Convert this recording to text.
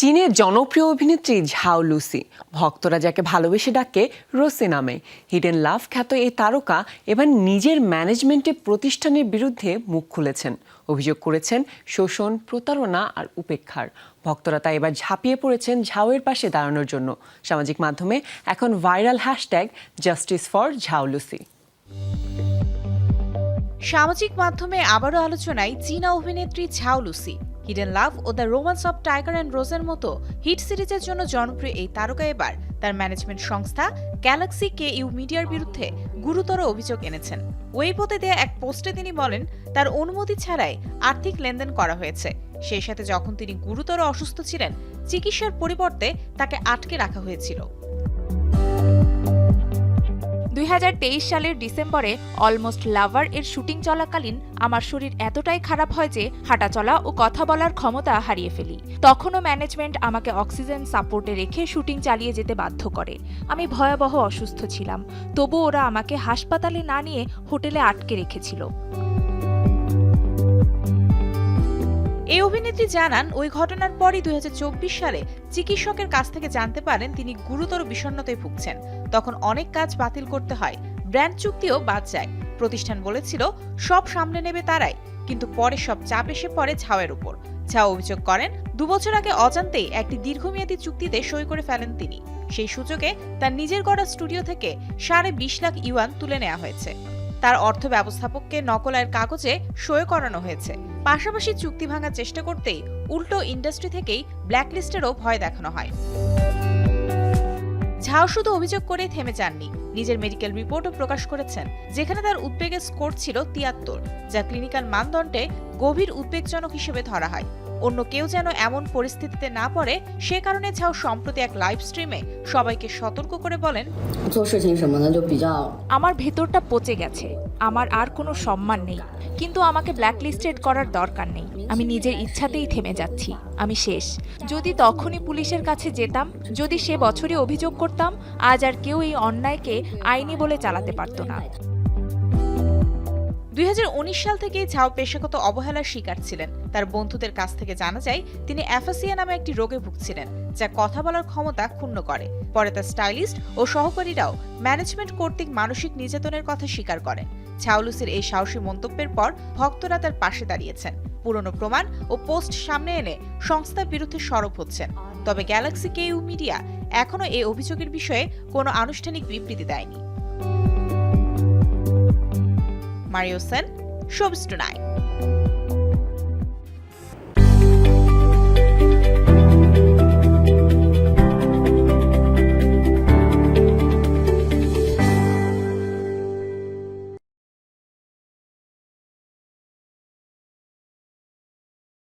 চীনের জনপ্রিয় অভিনেত্রী ঝাও লুসি, ভক্তরা যাকে ভালোবেসে ডাকে রোসে নামে। হিডেন লাভ খ্যাত এই তারকা এবার নিজের ম্যানেজমেন্টে প্রতিষ্ঠানের বিরুদ্ধে মুখ খুলেছেন। অভিযোগ করেছেন শোষণ, প্রতারণা আর উপেক্ষার। ভক্তরা তাই এবার ঝাঁপিয়ে পড়েছেন ঝাউয়ের পাশে দাঁড়ানোর জন্য। সামাজিক মাধ্যমে এখন viral hashtag justice for Zhao Lusi. সামাজিক মাধ্যমে আবারও আলোচনায় চীনা অভিনেত্রী Zhao Lusi. Hidden love O the romance of tiger and রোজের মতো হিট সিরিজের জন্য জনপ্রিয় এই তারকা এবার। তার ম্যানেজমেন্ট সংস্থা গ্যালাক্সি কে ইউ মিডিয়ার বিরুদ্ধে গুরুতর অভিযোগ এনেছেন। ওয়েবোতে দেয়া এক পোস্টে তিনি বলেন, তার অনুমতি ছাড়াই আর্থিক লেনদেন করা হয়েছে। সেই সাথে যখন তিনি গুরুতর অসুস্থ ছিলেন, চিকিৎসার পরিবর্তে তাকে আটকে রাখা হয়েছিল। দুই হাজার তেইশ সালের ডিসেম্বরে অলমোস্ট লাভার এর শুটিং চলাকালীন আমার শরীর এতটাই খারাপ হয় যে হাঁটাচলা ও কথা বলার ক্ষমতা হারিয়ে ফেলি। তখনও ম্যানেজমেন্ট আমাকে অক্সিজেন সাপোর্টে রেখে শুটিং চালিয়ে যেতে বাধ্য করে। আমি ভয়াবহ অসুস্থ ছিলাম। তবু ওরা আমাকে হাসপাতালে না নিয়ে হোটেলে আটকে রেখেছিল। এই অভিনেত্রী জানান, ওই ঘটনার পরই দুই হাজার চব্বিশ সালে চিকিৎসকের কাছ থেকে জানতে পারেন তিনি গুরুতর বিষণ্ণতায় ভুগছেন। তখন অনেক কাজ বাতিল করতে হয়, ব্র্যান্ড চুক্তিও বাদ যায়। প্রতিষ্ঠান বলেছিল, সব সামনে নেবে তারাই, কিন্তু পরে সব চাপ এসে পড়ে ঝাওয়ের উপর। ঝাও অভিযোগ করেন, দুবছর আগে অজান্তেই একটি দীর্ঘমেয়াদী চুক্তিতে সই করে ফেলেন তিনি। সেই সুযোগে তার নিজের গড়া স্টুডিও থেকে সাড়ে বিশ লাখ ইউয়ান তুলে নেওয়া হয়েছে। তার অর্থ ব্যবস্থাপককে নকল আয়ের কাগজে সই করানো হয়েছে। পাশাপাশি চুক্তি ভাঙার চেষ্টা করতে উল্টো ইন্ডাস্ট্রি থেকেই ব্ল্যাকলিস্টেরও ভয় দেখানো হয়। ঝাও শুধু অভিযোগ করে থেমে যাননি। নিজের মেডিকেল রিপোর্টও প্রকাশ করেছেন, যেখানে তার উদ্বেগের স্কোর ছিল তিয়াত্তর, যা ক্লিনিক্যাল মানদণ্ডে গভীর উদ্বেগজনক হিসেবে ধরা হয়। অন্য কেউ যেন এমন পরিস্থিতিতে না পড়ে, সে কারণে ছাও সম্প্রতি এক লাইভ স্ট্রিমে সবাইকে সতর্ক করে বলেন, আমার ভেতরটা পচে গেছে, আমার আর কোনো সম্মান নেই, কিন্তু আমাকে ব্ল্যাকলিস্টেড করার দরকার নেই। আমি নিজের ইচ্ছাতেই থেমে যাচ্ছি, আমি শেষ। যদি তখনই পুলিশের কাছে যেতাম, যদি সে বছরে অভিযোগ করতাম, আজ আর কেউ এই অন্যায়কে আইনি বলে চালাতে পারত না। দুই হাজার উনিশ সাল থেকে ঝাও পেশাগত অবহেলার শিকার ছিলেন। তার বন্ধুদের কাছ থেকে জানা যায়, তিনি অ্যাফাসিয়া নামে একটি রোগে ভুগছিলেন, যা কথা বলার ক্ষমতা ক্ষুণ্ণ করে। পরে তার স্টাইলিস্ট ও সহকারীরাও ম্যানেজমেন্ট কর্তৃক মানসিক নির্যাতনের কথা স্বীকার করেন। ঝাউলুসের এই সাহসী মন্তব্যের পর ভক্তরা তার পাশে দাঁড়িয়েছেন। পুরনো প্রমাণ ও পোস্ট সামনে এনে সংস্থার বিরুদ্ধে সরব হচ্ছেন। তবে গ্যালাক্সি কেইউ মিডিয়া এখনও এই অভিযোগের বিষয়ে কোনো আনুষ্ঠানিক বিবৃতি দেয়নি। Mario Sen শোভস tonight